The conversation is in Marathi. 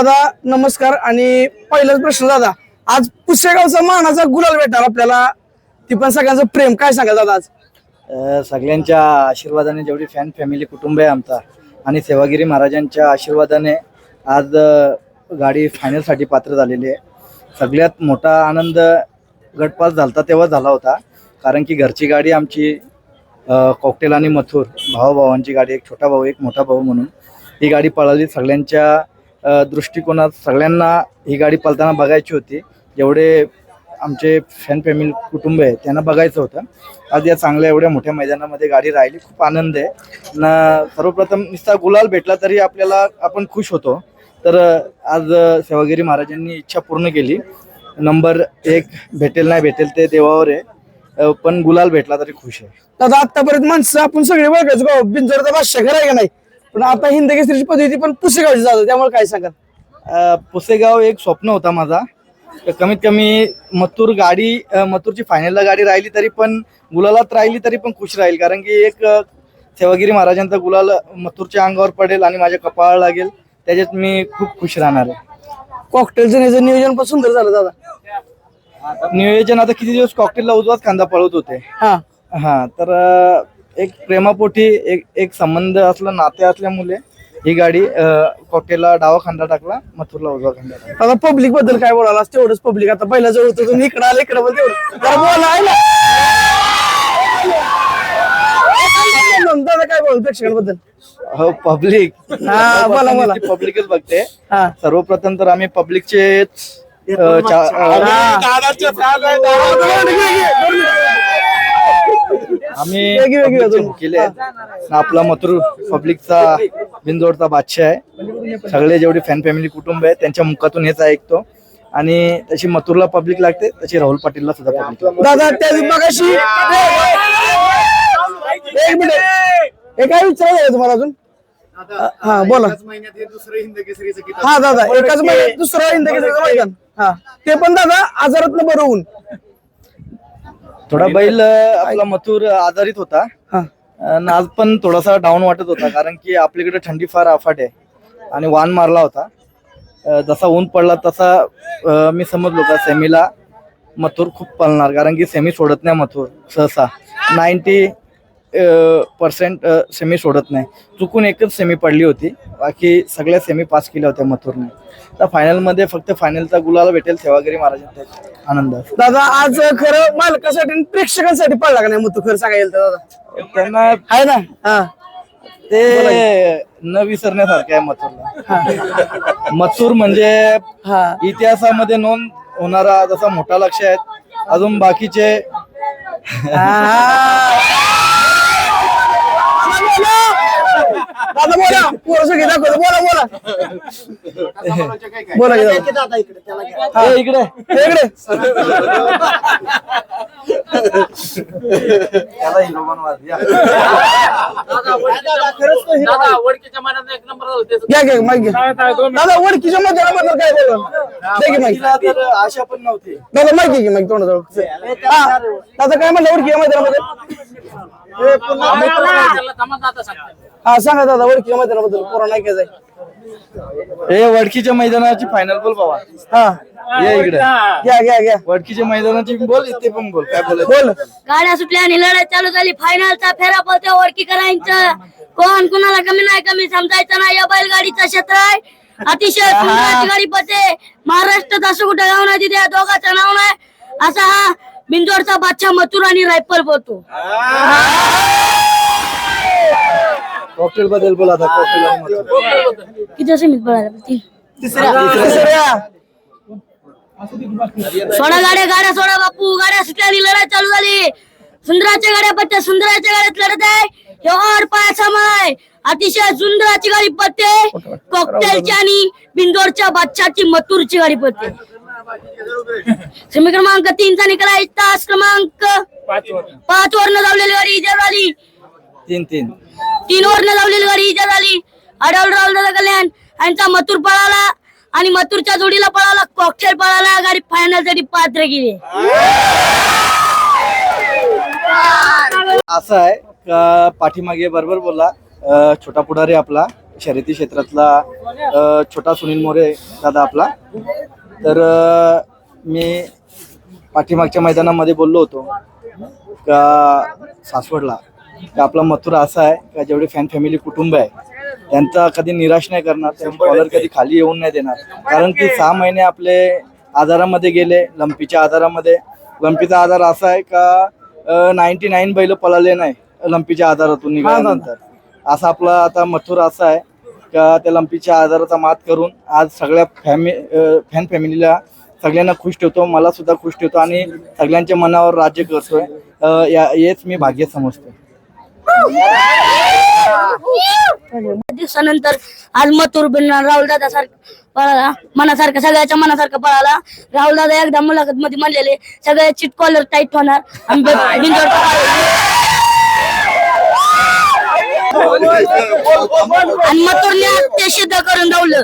दादा नमस्कार. आणि पहिलाच प्रश्न दादा आज पुसेगावचा मानाचा गुलाल भेटणार आपल्याला. ती पण सगळ्यांचं प्रेम. काय सांगाल दादा आज? अ, सगळ्यांच्या आशीर्वादाने जेवढी फॅन फॅमिली कुटुंब आहे आमचा आणि सेवागिरी महाराजांच्या आशीर्वादाने आज अ, गाडी फायनलसाठी पात्र झालेली आहे. सगळ्यात मोठा आनंद गटपास झालता तेव्हा झाला होता. कारण की घरची गाडी आमची अ, कॉकटेल आणि मथुर भावाभावांची गाडी एक छोटा भाऊ एक मोठा भाऊ म्हणून ही गाडी पळाली सगळ्यांच्या दृष्टिकोनात सगळ्यांना ही गाडी पलताना बघायची होती. जेवढे आमचे फॅन फॅमिली कुटुंब आहे त्यांना बघायचं होतं. आज या चांगल्या एवढ्या मोठ्या मैदानामध्ये गाडी राहिली खूप आनंद आहे. ना सर्वप्रथम नुसता गुलाल भेटला तरी आपल्याला आपण खुश होतो. तर आज सेवागिरी महाराजांनी इच्छा पूर्ण केली. नंबर एक भेटेल नाही भेटेल ते देवावर आहे. पण गुलाल भेटला तरी खुश आहे. दादा आतापर्यंत माणसं आपण सगळे बघायचो गाव बिंजोरचा बादशाह आहे का नाही? पण आता हिंद केसरीची पद्धती पण पुसेगावची जातो त्यामुळे काय सांगाल? अ, पुसेगाव एक स्वप्न होता माझा. कमीत कमी मथुर गाडी मथुरची फायनलला गाडी राहिली तरी पण गुलालात राहिली तरी पण खुश राहील. कारण की एक सेवागिरी महाराजांचा गुलाल मथुरच्या अंगावर पडेल आणि माझ्या कपाळाला लागेल. त्याच्यात मी खूप खुश राहणार आहे. कॉकटेलचं नियोजन पण सुंदर झालं दादा. नियोजन आता किती दिवस कॉकटेलला उजवाच कांदा पळवत होते. हा. हा तर एक प्रेमापोटी एक एक संबंध असला नाते असल्यामुळे ही गाडी कॉकटेलला डावा खांदा टाकला मथुरला उजवा खांदा टाकला. दादा पब्लिकबद्दल काय बोलायला तेवढंच पब्लिक आता पहिल्या जवळ होतं तुम्ही इकडे आले इकडे पण तेवढं जरा बोला आहे ना? दादा काय बोल प्रेक्षकांबद्दल? हो पब्लिक हा, बोला, बोला. पब्लिकच बघते. हा. सर्वप्रथम तर आम्ही पब्लिकचे आम्ही public चे अजून. भुकेले आहेत. आणि आपला मथुर पब्लिकचा बिंदोडचा बादशाह आहे. सगळे जेवढे फॅन फॅमिली कुटुंब आहे त्यांच्या मुखातून हेच ऐकतो. आणि तशी मथुरला पब्लिक लागते तशी राहुल पाटीलला सुद्धा पब्लिक दादा त्या एक मिनिट. हे काय विचारायचं आहे तुम्हाला अजून? हा बोला. हा दादा एकाच महिन्यात दुसरा हिंद केसरीचं मैदान. हा. ते पण दादा आजारातनं बरं होऊन. थोडा बैल आपला मथुर आजारीत होता. हा. आज पण थोडासा डाऊन वाटत होता कारण की आपल्याकडे थंडी फार अफाट आहे आणि वान मारला होता. अं, जसा ऊन पडला तसा अं, मी समजलो का सेमीला मथुर खूप पळणार कारण की सेमी सोडत नाही मथुर सहसा. नाईन्टी पर्सेंट सेमी सोडत नाही. चुकून एकच सेमी पडली होती. बाकी सगळ्या सेमी पास केल्या होत्या मथुरने. तर फायनलमध्ये फक्त फायनलचा गुलाला भेटेल सेवागिरी महाराजांचा आनंद. आहे. दादा आज खरं मालकासाठी आणि प्रेक्षकांसाठी पडला का नाही मग तू खरं सांगायला तर दादा. त्यांना आहे ना? हा. ते न विसरण्यासारखं आहे मथुरला. मथुर म्हणजे हा. इतिहासामध्ये नोंद होणारा जसा मोठा लक्ष आहेत अजून बाकीचे दादा बोला पोरं सगळी दाखवतो बोला बोला. बोला की दादा. हे इकडे. हे इकडे. त्याला हिरो बनवा. या. दादा वडकीच्या मनात एक नंबर झाला त्याचं घ्या घ्या माहिती घ्या. दादा ओळखीच्या मैदानाबद्दल काय बोला दे की माहिती. तिला तर आशा पण नव्हती. दादा माहिती घे माहिती तोंडाजवळ. हा दादा काय म्हणलं ओळखीच्या मैदानाबद्दल हा सांगा दादा ओळखीच्या मैदानाबद्दल कोरोना नाही काय हे वडकीच्या मैदानाची फायनल बोल बाबा. हा. ये इकडे. घ्या घ्या घ्या. वडकीच्या मैदानाची बोल ते पण बोल. काय बोल बोल. गाड्या सुटल्या आणि लढत चालू झाली. फायनलचा फेरा पळत्या वडकी करायचं. कोण कुणाला कमी नाही कमी समजायचं नाही. या बैलगाडीचा क्षेत्र आहे. अतिशय गाडी पळते. महाराष्ट्रात असं कुठं गाव नाही तिथे दोघांचं नाव नाही. असा हा बिंदोरचा बादशाह मथुर आणि रायफल बोलतो. कॉकटेल बद्दल बोल आता कॉकटेल. किती सोडा गाड्या गाड्या सोडा बापू. गाड्या सुटल्या आणि लढाई चालू झाली. सुंदराच्या गाड्या पत्त्या सुंदराच्या गाड्यात लढत आहे. हे और पायाचा माय अतिशय सुंदराची गाडी पत्ते. कॉकटेलची आणि बिंदोरच्या बादशाची मथुरची गाडी पत्ते. सेमी क्रमांक तीनचा निकाल आहे. तास क्रमांक पाच वरनं. लावलेली गाडी इजा झाली. तीन तीन. तीन वरनं लावलेली गाडी इजा झाली. अडवल राहुल कल्याण यांचा मथुर पळाला आणि मथुरच्या जोडीला पळाला. कॉकटेल पळाला. गाडी फायनलसाठी पात्र गेली असं आहे. का पाठीमागे बरोबर बोलला छोटा पुढारी आपला. शर्यती क्षेत्रातला छोटा सुनील मोरे दादा आपला. तर मी पाठीमागच्या मैदानामध्ये बोललो होतो का सासवडला का आपला मथुरा असा आहे का जेवढे फॅन फॅमिली कुटुंब आहे त्यांचा कधी निराश नाही करणार त्यांची कॉलर कधी खाली येऊन नाही देणार. कारण की सहा महिने आपले आजारामध्ये गेले लंपीच्या आजारामध्ये. लंपीचा आजार असा आहे का नाईन्टी नाईन बैल पळाले नाही लंपीच्या आजारातून निघाल्यानंतर. असा आपला आता मथुर असा आहे. का त्या लंपीच्या आजाराचा मात करून आज सगळ्या फॅमि फॅन फॅमिलीला सगळ्यांना खुश ठेवतो मला सुद्धा खुश ठेवतो आणि सगळ्यांच्या मनावर राज्य करतोय. या- हेच मी भाग्य समजतो दिवसानंतर आज मथुर बिन राहुल दादा पळाला मनासारखं सगळ्याच्या मनासारखं पळाला. राहुल दादा एकदा मुलाखत मध्ये म्हणलेले सगळे चिट कॉलर टाईट होणार आणि मग मतुरने ते सिद्ध करून दावलं